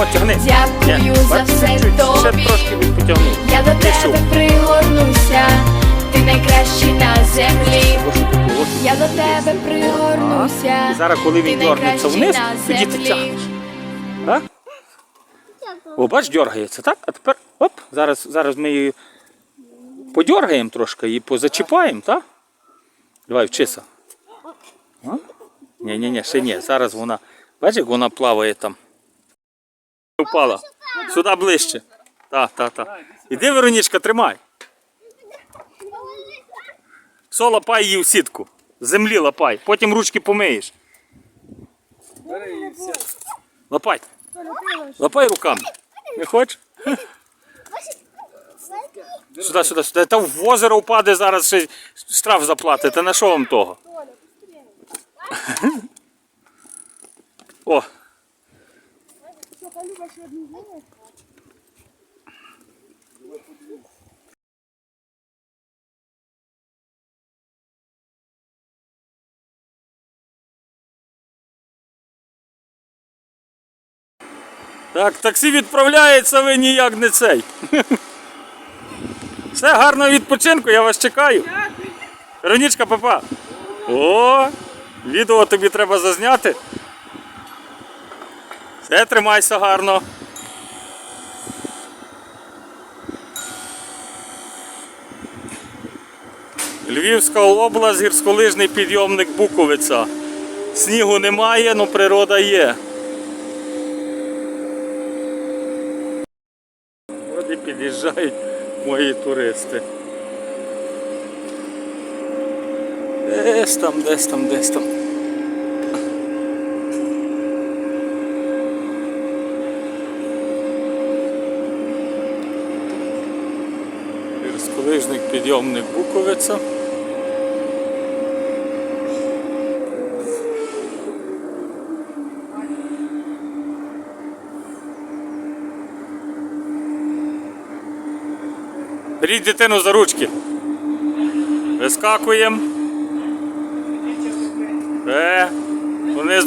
О, тягни. Дякую Ні, за все чуть-чуть, Ще трошки потягнув. Я до тебе пригорнуся, ти найкращий на землі. Я до тебе пригорнуся. І зараз, коли він дьорнеться вниз, тоді ти тягнеш. Так? О, бач, дергається, так? А тепер оп, зараз, зараз ми її подергаємо трошки і позачіпаємо, так? Давай, вчися. Ні, ні, ні, ще ні. Зараз вона, бачиш, як вона плаває там. Впала. Сюди ближче. Так, так, так. Іди, Веронічка, тримай. Все, лапай її в сітку. З Землі лапай. Потім ручки помиєш. Лапай. Лапай руками. Не хочеш? Сюди, сюди, сюди. Та в озеро впаде зараз ще штраф заплатите. На що вам того? О, так, таксі відправляється, ви ніяк не цей. Все, гарного відпочинку, я вас чекаю. Ронічка, папа. О, відео тобі треба зазняти. Все, тримайся гарно. Львівська область, гірськолижний підйомник Буковиця. Снігу немає, але природа є. От під'їжджають мої туристи. Десь там, десь там, десь там. Гірськолижник підйомник Буковиця. Беріть дитину за ручки. Вискакуємо. Е, вони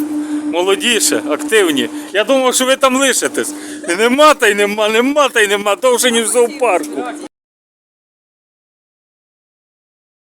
молодіше, активні. Я думав, що ви там лишитесь. Нема та й нема, нема та й нема, довше ніж в зоопарку.